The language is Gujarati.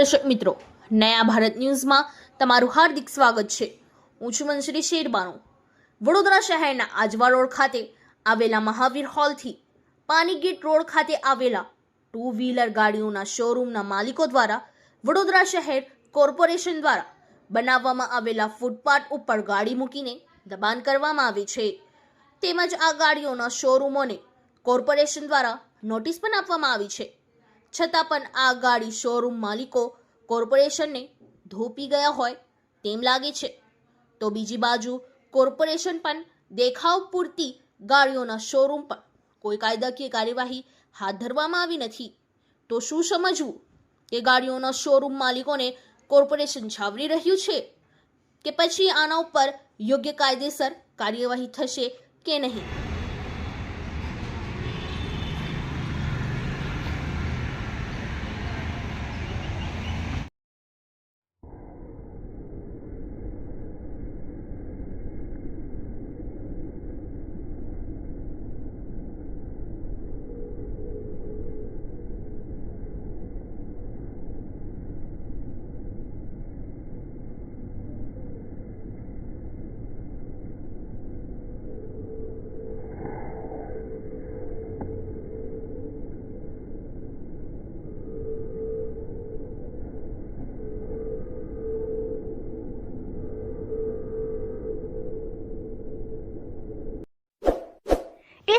દર્શક મિત્રો, નયા ભારત ન્યૂઝમાં તમારું હાર્દિક સ્વાગત છે. હું છું મનશ્રી શેરબાનો. વડોદરા શહેરના આજવા રોડ ખાતે આવેલા મહાવીર હોલથી પાનીગેટ રોડ ખાતે આવેલા ટુ વ્હીલર ગાડીઓના શોરૂમના માલિકો દ્વારા વડોદરા શહેર કોર્પોરેશન દ્વારા બનાવવામાં આવેલા ફૂટપાથ ઉપર ગાડી મૂકીને દબાણ કરવામાં આવે છે. તેમજ આ ગાડીઓના શોરૂમોને કોર્પોરેશન દ્વારા નોટિસ પણ આપવામાં આવી છે. છતાં પણ આ ગાડી શોરૂમ માલિકો કોર્પોરેશનને ધોપી ગયા હોય તેમ લાગે છે. તો બીજી બાજુ કોર્પોરેશન પણ દેખાવ પૂરતી ગાડીઓના શોરૂમ પર કોઈ કાયદાકીય કાર્યવાહી હાથ ધરવામાં આવી નથી. તો શું સમજવું કે ગાડીઓના શોરૂમ માલિકોને કોર્પોરેશન છાવરી રહ્યું છે કે પછી આના ઉપર યોગ્ય કાયદેસર કાર્યવાહી થશે કે નહીં?